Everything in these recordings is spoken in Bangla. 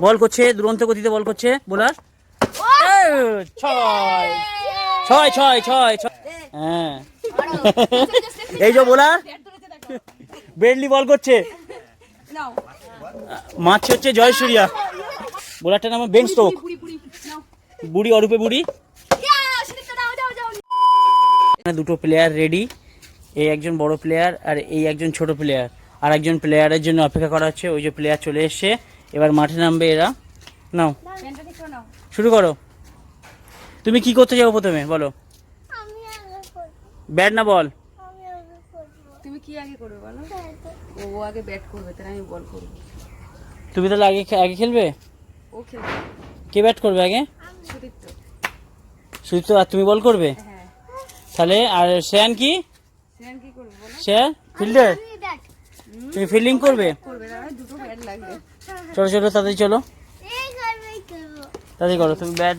বল করছে দুরন্ত গতিতে বল করছে বোলার। ছয়। ছয় ছয় ছয় হ্যাঁ। এই যে বোলার। বেডলি বল করছে। মাছ হচ্ছে জয়সূর্যা। বোলারটার নাম বেন স্টোক বুড়ি অরূপে বুড়ি। দুটো প্লেয়ার রেডি এই একজন বড় প্লেয়ার আর এই একজন ছোট প্লেয়ার আর একজন প্লেয়ারের জন্য অপেক্ষা করা হচ্ছে। ওই যে প্লেয়ার চলে এসছে। এবার মাঠে নামবে এরা। নাও। শুরু করো। তুমি কি করতে যাব প্রথমে? বলো। আমি আগে করব। ব্যাট না বল? আমি আগে করব। তুমি কি আগে করবে বলো? ও আগে ব্যাট করবে তাহলে আমি বল করব। তুমি তাহলে আগে আগে খেলবে? ও খেলবে। কে ব্যাট করবে আগে? সুদীপ্ত। সুদীপ্ত আর তুমি বল করবে? হ্যাঁ। তাহলে আর শ্রেয়ান কি? করবে বলো? শ্রেয়ান ফিল্ডার? তুমি ফিল্ডিং করবে? করবে দুটো ব্যাট লাগবে চলো চলো তাড়াতাড়ি চলো। তাড়াতাড়ি করো তুমি ব্যাট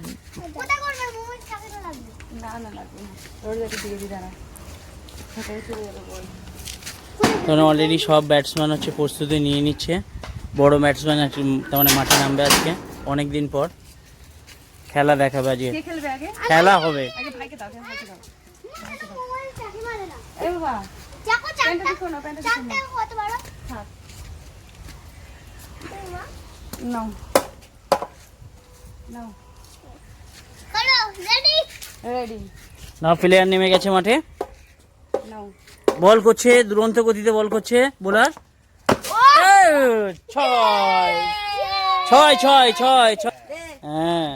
কারণ অলরেডি সব ব্যাটসম্যান হচ্ছে প্রস্তুতি নিয়ে নিচ্ছে। বড় ব্যাটসম্যান তার মানে মাঠে নামবে আজকে। অনেক দিন পর। খেলা দেখাবে আজকে। কে খেলবে আগে? খেলা হবে। চাকি চাকো চারটা ঠিক করো না প্যান্টটা ঠিক করো চারটা কত বড় থাক মা নাও নাও রেডি রেডি না প্লেয়ার নেমে গেছে মাঠে। নাও বল করছে দুরন্ত গতিতে বল করছে বোলার ছয়। ছয় ছয় ছয় ছয়। হ্যাঁ।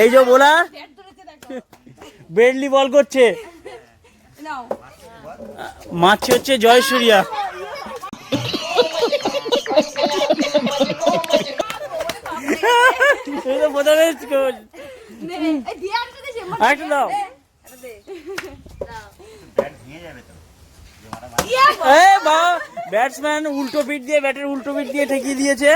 এই যে বোলার ব্যাট ধরেছে দেখো বেডলি বল করছে। নাও মাছ হচ্ছে জয়সূর্যা। তো প্রথমে দাও। ব্যাটসম্যান উল্টো পিট দিয়ে ব্যাটের উল্টো পিট দিয়ে ঠেকিয়ে দিয়েছে।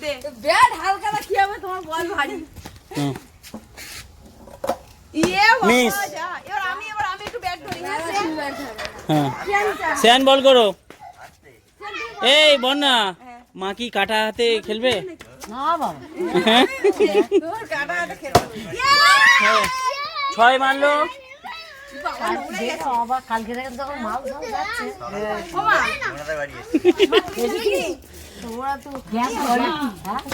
দিয়েছে ব্যাট হালকা না কি হবে তোমার বল ভারী। ইয়ে ধরি হ্যাঁ হ্যাঁ। বল করো। এই বন্যা। মা কি কাটা হাতে খেলবে? হ্যাঁ? তোর কাটা হাতে খেলব। ছয় মারলো।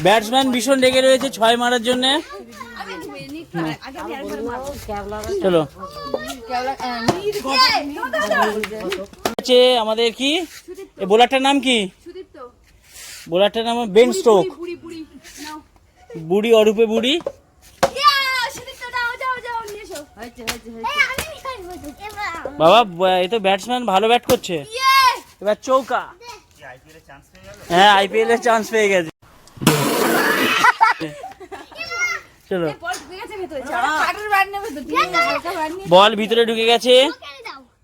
ব্যাটসম্যান ভীষণ রেগে রয়েছে ছয় মারার জন্য। চলো। হচ্ছে আমাদের কি? বোলারটার নাম কি? বোলারটার নাম বেন স্টোক বুড়ি বুড়ি নাও। বুড়ি অরূপে বুড়ি। ইয়া বাবা এই তো ব্যাটসম্যান ভালো ব্যাট করছে। ইয়ে! এবার চৌকা। হ্যাঁ আইপিএল এর চান্স পেয়ে গেছে। চলো। ব্যাট নিয়ে বল ভিতরে ঢুকে গেছে।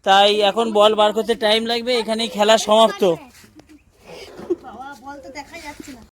তাই এখন বল বার করতে টাইম লাগবে। এখানেই খেলা সমাপ্ত। বাবা তো দেখা যাচ্ছে না।